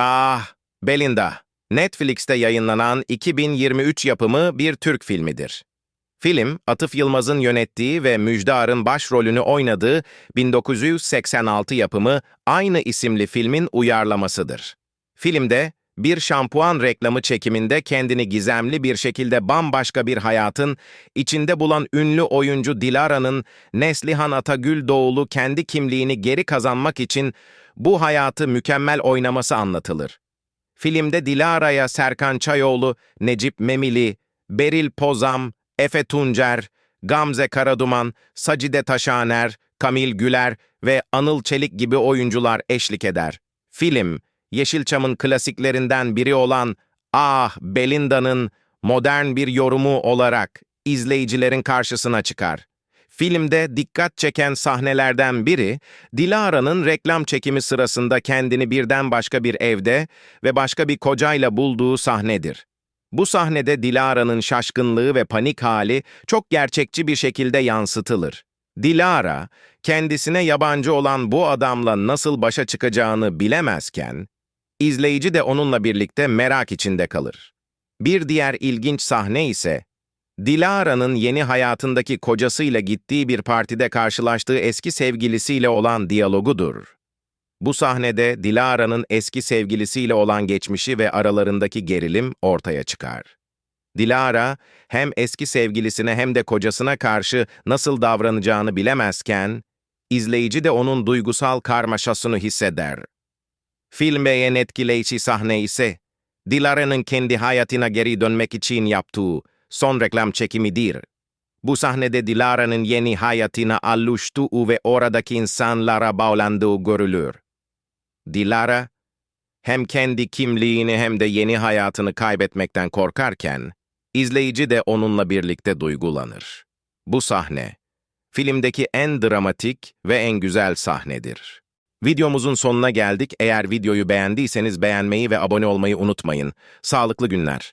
Ah, Belinda. Netflix'te yayınlanan 2023 yapımı bir Türk filmidir. Film, Atıf Yılmaz'ın yönettiği ve Müjde Ar'ın başrolünü oynadığı 1986 yapımı aynı isimli filmin uyarlamasıdır. Filmde, bir şampuan reklamı çekiminde kendini gizemli bir şekilde bambaşka bir hayatın, içinde bulan ünlü oyuncu Dilara'nın Neslihan Atagül doğulu kendi kimliğini geri kazanmak için bu hayatı mükemmel oynaması anlatılır. Filmde Dilara'ya Serkan Çayoğlu, Necip Memili, Beril Pozam, Efe Tuncer, Gamze Karaduman, Sacide Taşaner, Kamil Güler ve Anıl Çelik gibi oyuncular eşlik eder. Film, Yeşilçam'ın klasiklerinden biri olan Ah Belinda'nın modern bir yorumu olarak izleyicilerin karşısına çıkar. Filmde dikkat çeken sahnelerden biri, Dilara'nın reklam çekimi sırasında kendini birden başka bir evde ve başka bir kocayla bulduğu sahnedir. Bu sahnede Dilara'nın şaşkınlığı ve panik hali çok gerçekçi bir şekilde yansıtılır. Dilara, kendisine yabancı olan bu adamla nasıl başa çıkacağını bilemezken, izleyici de onunla birlikte merak içinde kalır. Bir diğer ilginç sahne ise, Dilara'nın yeni hayatındaki kocasıyla gittiği bir partide karşılaştığı eski sevgilisiyle olan diyalogudur. Bu sahnede Dilara'nın eski sevgilisiyle olan geçmişi ve aralarındaki gerilim ortaya çıkar. Dilara, hem eski sevgilisine hem de kocasına karşı nasıl davranacağını bilemezken, izleyici de onun duygusal karmaşasını hisseder. Filme en etkileyici sahne ise, Dilara'nın kendi hayatına geri dönmek için yaptığı son reklam çekimidir. Bu sahnede Dilara'nın yeni hayatına alıştığı ve oradaki insanlara bağlandığı görülür. Dilara, hem kendi kimliğini hem de yeni hayatını kaybetmekten korkarken, izleyici de onunla birlikte duygulanır. Bu sahne, filmdeki en dramatik ve en güzel sahnedir. Videomuzun sonuna geldik. Eğer videoyu beğendiyseniz beğenmeyi ve abone olmayı unutmayın. Sağlıklı günler.